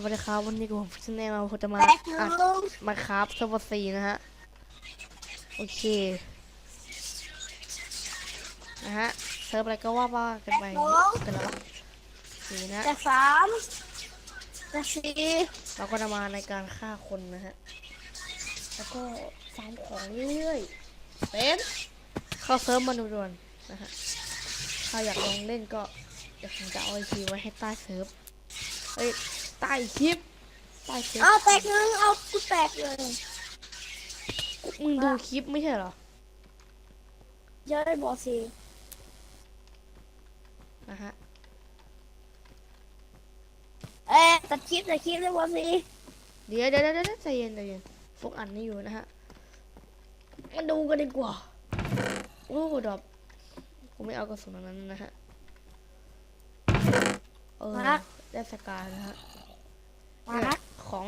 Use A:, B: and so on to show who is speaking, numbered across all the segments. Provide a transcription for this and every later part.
A: วัสดีครับวันนี้กับผมชแนลผมจะมา
B: แป๊บนึ
A: อัด
B: ง
A: มาครับเซอร์ฟซีนะฮะโอเคนะฮะเซิร์ฟอะไรก็ว่าว่ากันไปกันแล้วสีนะ
B: จะสามจะสี่
A: เราก็จะมาในการฆ่าคนนะฮะแล้วก็ฟาร์มของเรื่อยๆเป็นเข้าเซิร์ฟมาดูด่วนๆนะฮะถ้าอยากลองเล่นก็เดี๋ยวผมจะเอาไอทีไว้ให้ใต้เซิร์ฟเอ้ย ใต้คลิปใต้คลิป
B: เอาแตกนึงเอากูแตกเลย
A: มึงดูคลิปไม่ใช่เหรอ
B: เยอะได้บอกสิ
A: นะฮะ
B: เอ๊ะตัดคลิปตัดคลิปได้บอกสิ
A: เดี๋ยวเดี๋ยวเดี๋ยวเดี๋ยวใจเย็นใจเย็นฟุกอันนี้อยู่นะฮะมาดูกันดีกว่าโอ้ดอกกูไม่เอากระสุนอันนั้นนะฮะเออได้สกายนะฮะ
B: มา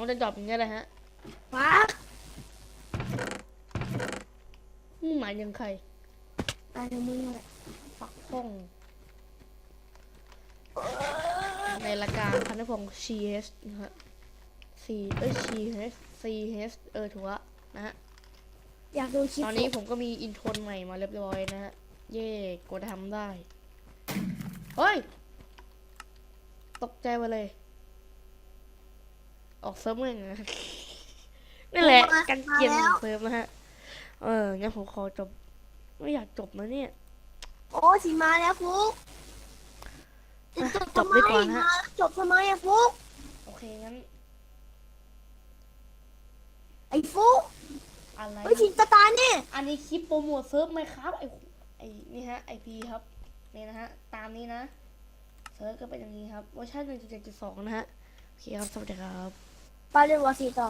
A: เนี่ยของจะดรอปอย่างเงี้ยเลยฮะ
B: มา
A: มึงหมายยังใคร
B: อันนี้มึงเลย
A: ปักป้องในรายการพันธพงศ์ CS นะฮะ C เอ้ย CS CS เออถูกละนะฮะ
B: อยากดูคลิป
A: ตอนนี้ผมก็มีอินโทรใหม่มาเรียบร้อยนะฮะ เย่กดทำได้ เฮ้ย ตกใจไปเลย ออกเซิร์ฟเมื่อไงนะนี่แหละกันเกลียนของเซิร์ฟนะฮะ เอองั้นผมขอจบ ไม่อยากจบนะเนี่ย
B: โอ้สีมาแล้วฟุก
A: อะ
B: จะ
A: จบดีกว่านะฮะ
B: มาจบทำไมอะฟุก
A: โอเคงั้น
B: ไอ้ฟุก
A: อะไร
B: เฮ้ยสิงตาตาเนี่ย
A: อันนี้คลิปโปรโมทเซิร์ฟไหมครับไอไอนี่ฮะไอพีครับนี่นะฮะ ตามนี้นะ เซิร์ฟก็เป็นอย่างนี้ครับเวอร์ชัน1.7.2 นะฮะ โอเคครับ สวัสดีครับ
B: ไปเรียนวอสีต่อ